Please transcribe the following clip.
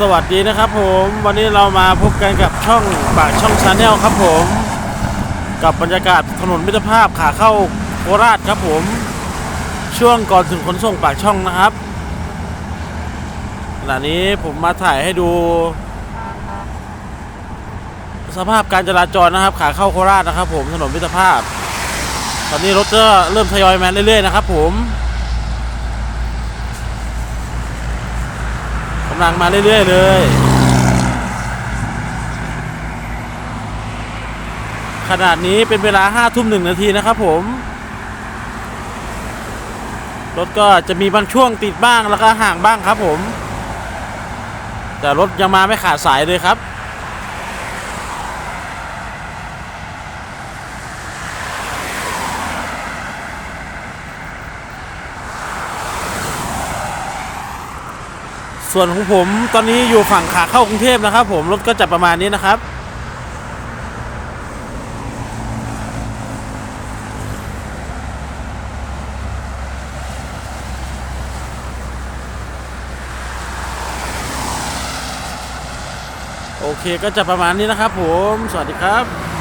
สวัสดีนะครับผมวันนี้เรามาพบกันกับช่องปากช่องชาแนลครับผม กับบรรยากาศถนนมิตรภาพขาเข้าโคราชครับผม ช่วงก่อนถึงขนส่งปากช่องนะครับขณะนี้ผมมาถ่ายให้ดู สภาพการจราจรนะครับ ขาเข้าโคราชนะครับ ผมถนนมิตรภาพ ตอนนี้รถก็เริ่มทยอยมาเรื่อยๆนะครับ ผมำลังมาเรื่อยๆเลยขนาดนี้เป็นเวลา5ทุ่มหนึ่งนาทีนะครับผม รถก็จะมีบางช่วงติดบ้างแล้วก็ห่างบ้างครับผม แต่รถยังมาไม่ขาดสายเลยครับ ส่วนของผมตอนนี้อยู่ฝั่งขาเข้ากรุงเทพนะครับ ผมรถก็จะประมาณนี้นะครับ โอเคก็จะประมาณนี้นะครับ ผมสวัสดีครับ